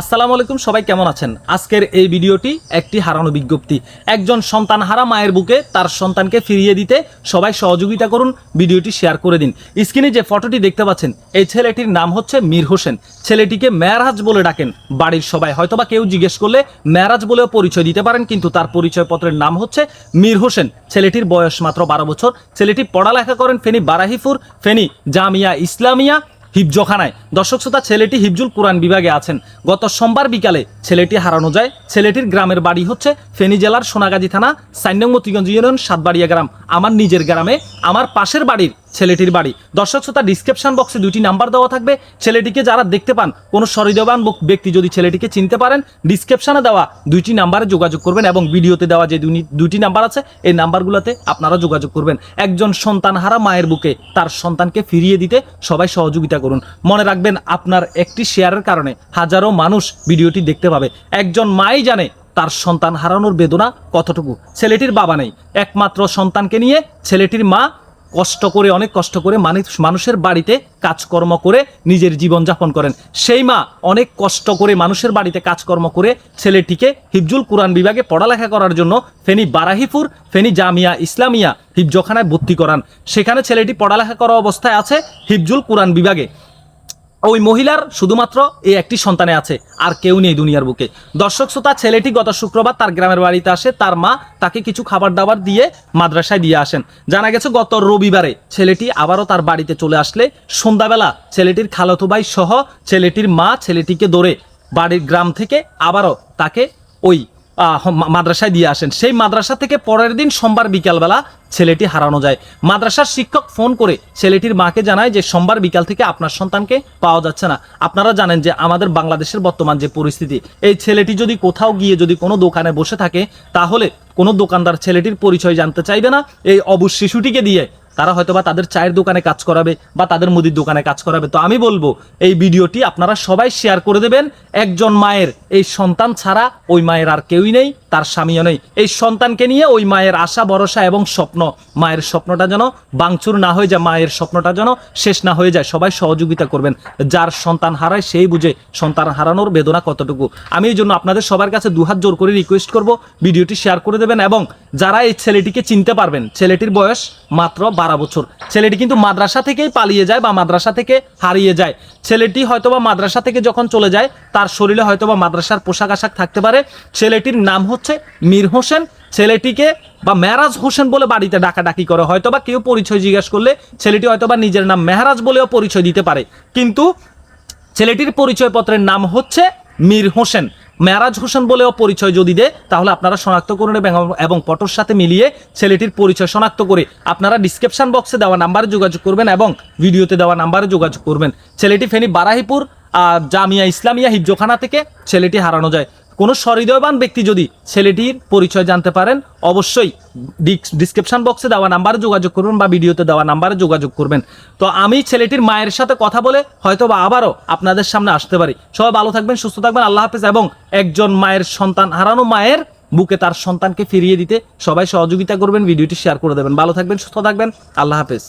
আসসালামু আলাইকুম, সবাই কেমন আছেন? আজকের এই ভিডিওটি একটি হারানো বিজ্ঞপ্তি। একজন সন্তান হারা মায়ের বুকে তার সন্তানকে ফিরিয়ে দিতে সবাই সহযোগিতা করুন, ভিডিওটি শেয়ার করে দিন। স্ক্রিনে যে ফটোটি দেখতে পাচ্ছেন, এই ছেলেটির নাম হচ্ছে মীর হোসেন। ছেলেটিকে মেয়ারাজ বলে ডাকেন। বাড়ির সবাই হয়তোবা কেউ জিজ্ঞেস করলে মেয়ারাজ বলেও পরিচয় দিতে পারেন, কিন্তু তার পরিচয়পত্রের নাম হচ্ছে মীর হোসেন। ছেলেটির বয়স মাত্র বারো বছর। ছেলেটি পড়ালেখা করেন ফেনী বারাহিপুর, ফেনী জামিয়া ইসলামিয়া হিফজখানায়। দর্শক শ্রোতা, ছেলেটি হিফজুল কোরআন বিভাগে আছেন। গত সোমবার বিকালে ছেলেটি হারানো যায়। ছেলেটির গ্রামের বাড়ি হচ্ছে ফেনী জেলার সোনাগাজী থানা মতিগঞ্জ ইউনিয়ন, সাতবাড়িয়া গ্রাম। আমার নিজের গ্রামে, আমার পাশের বাড়ির ছেলেটির বাড়ি। দর্শক শ্রোতা ডিসক্রিপশন বক্সে দুটি নাম্বার দেওয়া থাকবে। ছেলেটিকে যারা দেখতে পান, কোনো সরিদবান ব্যক্তি যদি ছেলেটিকে চিনতে পারেন ডিসক্রিপশনে দেওয়া দুইটি নাম্বারে যোগাযোগ করবেন এবং ভিডিওতে দেওয়া যে দুইটি নাম্বার আছে, এই নাম্বারগুলোতে আপনারা যোগাযোগ করবেন। একজন সন্তান হারা মায়ের বুকে তার সন্তানকে ফিরিয়ে দিতে সবাই সহযোগিতা করুন। মনে রাখবেন, আপনার একটি শেয়ারের কারণে হাজারো মানুষ ভিডিওটি দেখতে পাবে। একজন মাই জানে তার সন্তান হারানোর বেদনা কতটুকু। ছেলেটির বাবা নেই। একমাত্র সন্তানকে নিয়ে ছেলেটির মা কষ্ট করে, অনেক কষ্ট করে মানুষ, মানুষের বাড়িতে কাজকর্ম করে নিজের জীবন যাপন করেন। সেই মা অনেক কষ্ট করে মানুষের বাড়িতে কাজকর্ম করে ছেলেটিকে হিফজুল কোরআন বিভাগে পড়ালেখা করার জন্য ফেনি বারাহিপুর, ফেনি জামিয়া ইসলামিয়া হিফজখানায় ভর্তি করান। সেখানে ছেলেটি পড়ালেখা করা অবস্থায় আছে হিফজুল কোরআন বিভাগে। ওই মহিলার শুধুমাত্র এই একটি সন্তানে আছে, আর কেউ নেই দুনিয়ার বুকে। দর্শক শ্রোতা, ছেলেটি গত শুক্রবার তার গ্রামের বাড়িতে আসে, তার মা তাকে কিছু খাবার দাবার দিয়ে মাদ্রাসায় দিয়ে আসেন। জানা গেছে, গত রবিবারে ছেলেটি আবারও তার বাড়িতে চলে আসলে। সন্ধ্যাবেলা ছেলেটির খালতো ভাই সহ ছেলেটির মা ছেলেটিকে দৌড়ে বাড়ির গ্রাম থেকে আবারও তাকে ওই মাদ্রাসায় দিয়ে আসেন। সেই মাদ্রাসা থেকে পরের দিন সোমবার বিকালবেলা ছেলেটি হারানো যায়। মাদ্রাসার শিক্ষক ফোন করে ছেলেটির মাকে জানায় যে সোমবার বিকাল থেকে আপনার সন্তানকে পাওয়া যাচ্ছে না। আপনারা জানেন যে আমাদের বাংলাদেশের বর্তমান যে পরিস্থিতি, এই ছেলেটি যদি কোথাও গিয়ে যদি কোনো দোকানে বসে থাকে, তাহলে কোনো দোকানদার ছেলেটির পরিচয় জানতে চাইবে না। এই অবুজ শিশুটিকে দিয়ে তারা হয়তো বা তাদের চায়ের দোকানে কাজ করাবে বা তাদের মুদির দোকানে কাজ করাবে। তো আমি বলব, এই ভিডিওটি আপনারা সবাই শেয়ার করে দেবেন। একজন মায়ের এই সন্তান ছাড়া ওই মায়ের আর কেউই নেই, তার স্বামীও নেই। এই সন্তানকে নিয়ে ওই মায়ের আশা, ভরসা এবং স্বপ্ন, মায়ের স্বপ্নটা যেন বাংচুর না হয়ে যায়, মায়ের স্বপ্নটা যেন শেষ না হয়ে যায়, সবাই সহযোগিতা করবেন। যার সন্তান হারায় সেই বুঝে সন্তান হারানোর বেদনা কতটুকু। আমি এই জন্য আপনাদের সবার কাছে দুহাত জোর করে রিকোয়েস্ট করব, ভিডিওটি শেয়ার করে দেবেন এবং যারা এই ছেলেটিকে চিনতে পারবেন, ছেলেটির বয়স মাত্র বারো বছর। ছেলেটি কিন্তু মাদ্রাসা থেকেই পালিয়ে যায় বা মাদ্রাসা থেকে হারিয়ে যায়। ছেলেটি হয়তোবা মাদ্রাসা থেকে যখন চলে যায়, তার শরীরে হয়তোবা মাদ্রাসার পোশাক আশাক থাকতে পারে। ছেলেটির নাম হচ্ছে মীর হোসেন। ছেলেটিকে বা মেহরাজ হোসেন বলে বাড়িতে ডাকাডাকি করে। হয়তোবা কেউ পরিচয় জিজ্ঞাসা করলে ছেলেটি হয়তোবা নিজের নাম মেহরাজ বলেও পরিচয় দিতে পারে। কিন্তু ছেলেটির পরিচয়পত্রের নাম হচ্ছে মীর হোসেন। মেরাজ হোসেন বলেও পরিচয় যদি দেয়, তাহলে আপনারা শনাক্ত করুন এবং- ফটোর সাথে মিলিয়ে ছেলেটির পরিচয় শনাক্ত করে আপনারা ডিসক্রিপশন বক্সে দেওয়া নাম্বারে যোগাযোগ করবেন এবং ভিডিওতে দেওয়া নাম্বারে যোগাযোগ করবেন। ছেলেটি ফেনী বারাহিপুর জামিয়া ইসলামিয়া হিফজোখানা থেকে ছেলেটি হারানো যায়। কোনো সহৃদয়বান ব্যক্তি যদি ছেলেটির পরিচয় জানতে পারেন, অবশ্যই ডিসক্রিপশন বক্সে দেওয়া নাম্বারে যোগাযোগ করবেন বা ভিডিওতে দেওয়া নাম্বারে যোগাযোগ করবেন। তো আমি ছেলেটির মায়ের সাথে কথা বলে হয়তো বা আবারও আপনাদের সামনে আসতে পারি। সবাই ভালো থাকবেন, সুস্থ থাকবেন, আল্লাহ হাফেজ। এবং একজন মায়ের সন্তান, হারানো মায়ের বুকে তার সন্তানকে ফিরিয়ে দিতে সবাই সহযোগিতা করবেন, ভিডিওটি শেয়ার করে দেবেন। ভালো থাকবেন, সুস্থ থাকবেন, আল্লাহ হাফেজ।